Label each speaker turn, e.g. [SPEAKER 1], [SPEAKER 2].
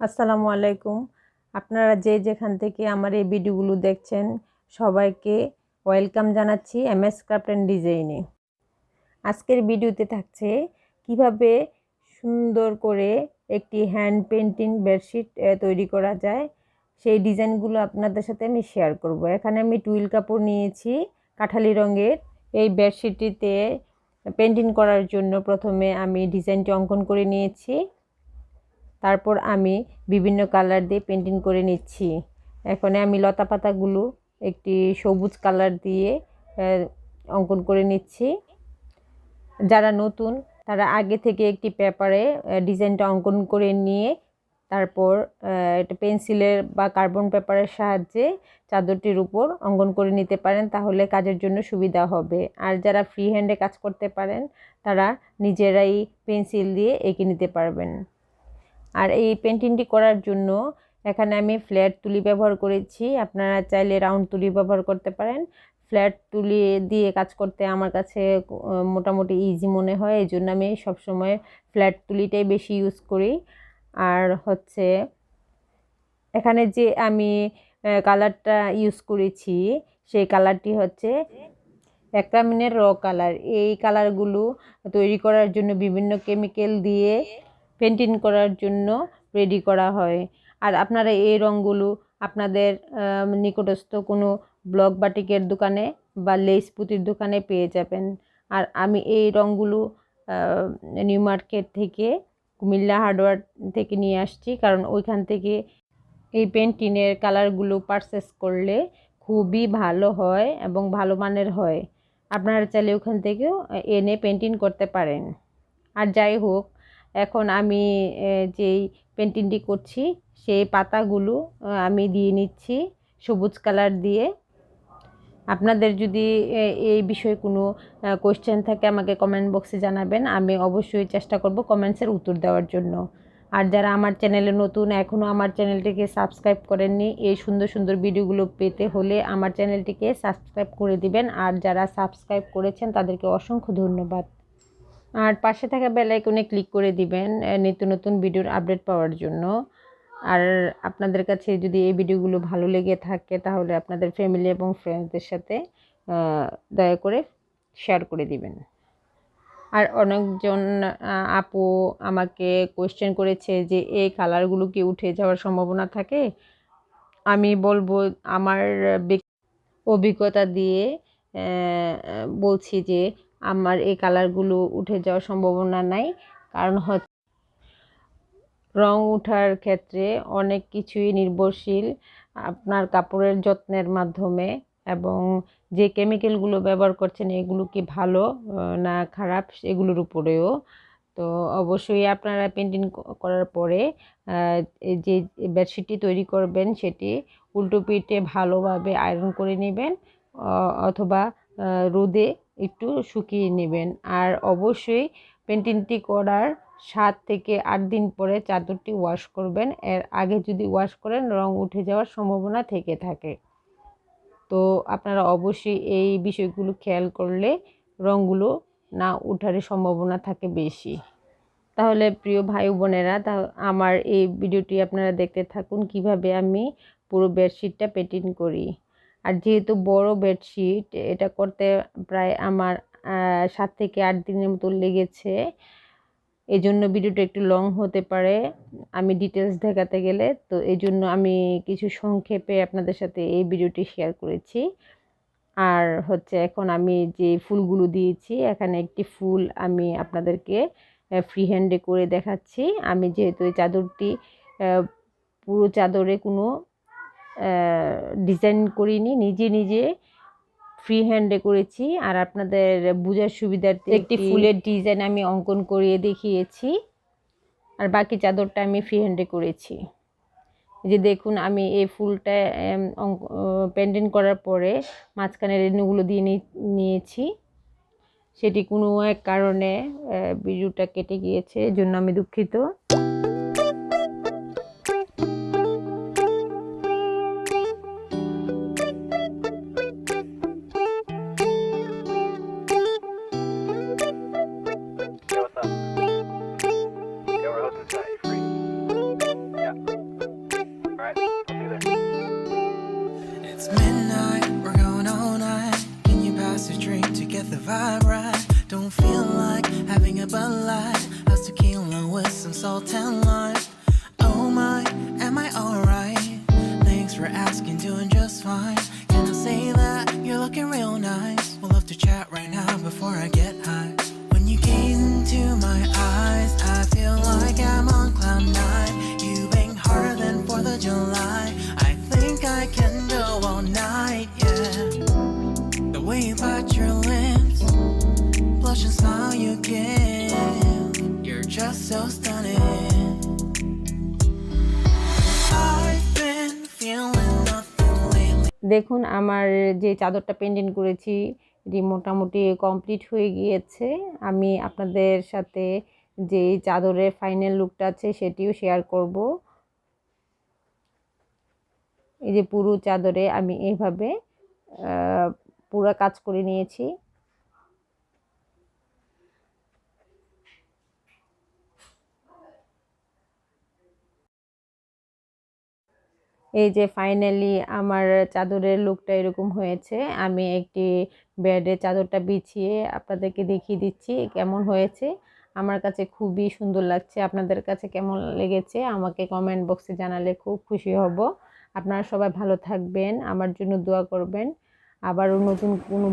[SPEAKER 1] আসসালামু আলাইকুম। আপনারা যে যেখান থেকে আমার এই ভিডিওগুলো দেখছেন, সবাইকে ওয়েলকাম জানাচ্ছি এম এস ক্রাফট অ্যান্ড ডিজাইনে। আজকের ভিডিওতে থাকছে কীভাবে সুন্দর করে একটি হ্যান্ড পেন্টিং বেডশিট তৈরি করা যায়। সেই ডিজাইনগুলো আপনাদের সাথে আমি শেয়ার করব। এখানে আমি টুইল কাপড় নিয়েছি কাঠালি রঙের। এই বেডশিটটিতে পেন্টিং করার জন্য প্রথমে আমি ডিজাইনটি অঙ্কন করে নিয়েছি। তারপর আমি বিভিন্ন কালার দিয়ে পেন্টিং করে নিচ্ছি। এখন আমি লতা পাতাগুলো একটি সবুজ কালার দিয়ে অঙ্কন করে নিচ্ছি। যারা নতুন, তারা আগে থেকে একটি পেপারে ডিজাইনটা অঙ্কন করে নিয়ে তারপর একটা পেন্সিলের বা কার্বন পেপারের সাহায্যে চাদরটির উপর অঙ্কন করে নিতে পারেন, তাহলে কাজের জন্য সুবিধা হবে। আর যারা ফ্রি হ্যান্ডে কাজ করতে পারেন, তারা নিজেরাই পেন্সিল দিয়ে এঁকে নিতে পারবেন। আর এই পেন্টিংটি করার জন্য এখানে আমি ফ্ল্যাট তুলি ব্যবহার করেছি। আপনারা চাইলে রাউন্ড তুলি ব্যবহার করতে পারেন। ফ্ল্যাট তুলি দিয়ে কাজ করতে আমার কাছে মোটামুটি ইজি মনে হয়। এই জন্য আমি সবসময় ফ্ল্যাট তুলিটাই বেশি ইউজ করি। আর হচ্ছে এখানে যে আমি কালারটা ইউজ করেছি, সেই কালারটি হচ্ছে অ্যাক্রামিনের র কালার এই কালারগুলো তৈরি করার জন্য বিভিন্ন কেমিক্যাল দিয়ে পেন্টিং করার জন্য রেডি করা হয়। আর আপনারা এই রঙগুলো আপনাদের নিকটস্থ কোনো ব্লক বাটিকের দোকানে বা লেস পুঁতির দোকানে পেয়ে যাবেন। আর আমি এই রঙগুলো নিউ মার্কেট থেকে, কুমিল্লা হার্ডওয়ার থেকে নিয়ে আসছি। কারণ ওইখান থেকে এই পেন্টিংয়ের কালারগুলো পারচেস করলে খুবই ভালো হয় এবং ভালো মানের হয়। আপনারা চাইলে ওখান থেকেও এনে পেন্টিং করতে পারেন। আর যাই হোক এখন আমি যেই পেন্টিংটি করছি, সেই পাতাগুলো আমি দিয়ে নিচ্ছি সবুজ কালার দিয়ে। আপনাদের যদি এই বিষয়ে কোনো কোয়েশ্চেন থাকে, আমাকে কমেন্ট বক্সে জানাবেন। আমি অবশ্যই চেষ্টা করব কমেন্টসের উত্তর দেওয়ার জন্য। আর যারা আমার চ্যানেলে নতুন এখনও আমার চ্যানেলটিকে সাবস্ক্রাইব করেননি, এই সুন্দর সুন্দর ভিডিওগুলো পেতে হলে আমার চ্যানেলটিকে সাবস্ক্রাইব করে দিবেন। আর যারা সাবস্ক্রাইব করেছেন, তাদেরকে অসংখ্য ধন্যবাদ। আর পাশে থাকা বেল আইকনে ক্লিক করে দিবেন নিত্য নতুন ভিডিওর আপডেট পাওয়ার জন্য। আর আপনাদের কাছে যদি এই ভিডিওগুলো ভালো লেগে থাকে, তাহলে আপনাদের ফ্যামিলি এবং ফ্রেন্ডসদের সাথে দয়া করে শেয়ার করে দিবেন। আর অনেকজন আপু আমাকে কোয়েশ্চেন করেছে যে এই কালারগুলো কি উঠে যাওয়ার সম্ভাবনা থাকে? আমি বলব, আমার অভিজ্ঞতা দিয়ে বলছি যে আমার এই কালারগুলো উঠে যাওয়ার সম্ভাবনা নাই। কারণ হচ্ছে রং ওঠার ক্ষেত্রে অনেক কিছুই নির্ভরশীল আপনার কাপড়ের যত্নের মাধ্যমে এবং যে কেমিক্যালগুলো ব্যবহার করছেন এগুলো কি ভালো না খারাপ এগুলোর উপরেও। তো অবশ্যই আপনারা পেন্টিং করার পরে যে বেডশিটটি তৈরি করবেন সেটি উল্টো পিঠে ভালোভাবে আয়রন করে নেবেন অথবা রোদে একটু শুকিয়ে নেবেন। আর অবশ্যই পেন্টিংটি করার সাত থেকে আট দিন পরে চাদরটি ওয়াশ করবেন। এর আগে যদি ওয়াশ করেন, রং উঠে যাওয়ার সম্ভাবনা থেকে থাকে। তো আপনারা অবশ্যই এই বিষয়গুলো খেয়াল করলে রঙগুলো না উঠার সম্ভাবনা থাকে বেশি। তাহলে প্রিয় ভাই বোনেরা, তা আমার এই ভিডিওটি আপনারা দেখতে থাকুন। কীভাবে আমি পুরো বেডশিটটা পেটিং করি। আর যেহেতু বড় বেডশিট, এটা করতে প্রায় আমার সাত থেকে আট দিনের মতো লেগেছে। এই জন্য ভিডিওটা একটু লং হতে পারে, আমি ডিটেলস দেখাতে গেলে। তো এই জন্য আমি কিছু সংক্ষেপে আপনাদের সাথে এই ভিডিওটি শেয়ার করেছি। আর হচ্ছে এখন আমি যে ফুলগুলো দিয়েছি, এখানে একটি ফুল আমি আপনাদেরকে ফ্রি হ্যান্ডে করে দেখাচ্ছি। আমি যেহেতু এই চাদরটি পুরো চাদরে কোনো ডিজাইন করিনি নিজে নিজে ফ্রি হ্যান্ডে করেছি আর আপনাদের বোঝার সুবিধার্থে একটি ফুলের ডিজাইন আমি অঙ্কন করিয়ে দেখিয়েছি আর বাকি চাদরটা আমি ফ্রি হ্যান্ডে করেছি। যে দেখুন আমি এই ফুলটা পেন্টিং করার পরে মাঝখানে রেণুগুলো দিয়ে নিয়েছি। সেটি কোনো এক কারণে ভিডিওটা কেটে গিয়েছে এজন্য আমি দুঃখিত।
[SPEAKER 2] It's midnight, we're going all night. Can you pass a drink to get the vibe right? Don't feel like having a Bud Light. A tequila with some salt and lime. Oh my, am I alright? Thanks for asking, doing just fine. Can I say that you're looking real nice? We'll love to chat right now before I get high. So stunning.
[SPEAKER 1] দেখুন, আমার যে চাদরটা painting করেছি, এটি মোটামুটি complete হয়ে গিয়েছে। আমি আপনাদের সাথে যে চাদরের ফাইনাল লুকটা আছে, সেটিও শেয়ার করব। এই যে পুরো চাদরে আমি এইভাবে পুরো কাজ করে নিয়েছি। এই যে ফাইনালি আমার চাদরের লুকটা এরকম হয়েছে, আমি একটি বেডে চাদরটা বিছিয়ে আপনাদেরকে দেখিয়ে দিচ্ছি কেমন হয়েছে। আমার কাছে খুবই সুন্দর লাগছে, আপনাদের কাছে কেমন লেগেছে আমাকে কমেন্ট বক্সে জানালে খুব খুশি হব। আপনারা সবাই ভালো থাকবেন, আমার জন্য দোয়া করবেন। আবারও নতুন কোনো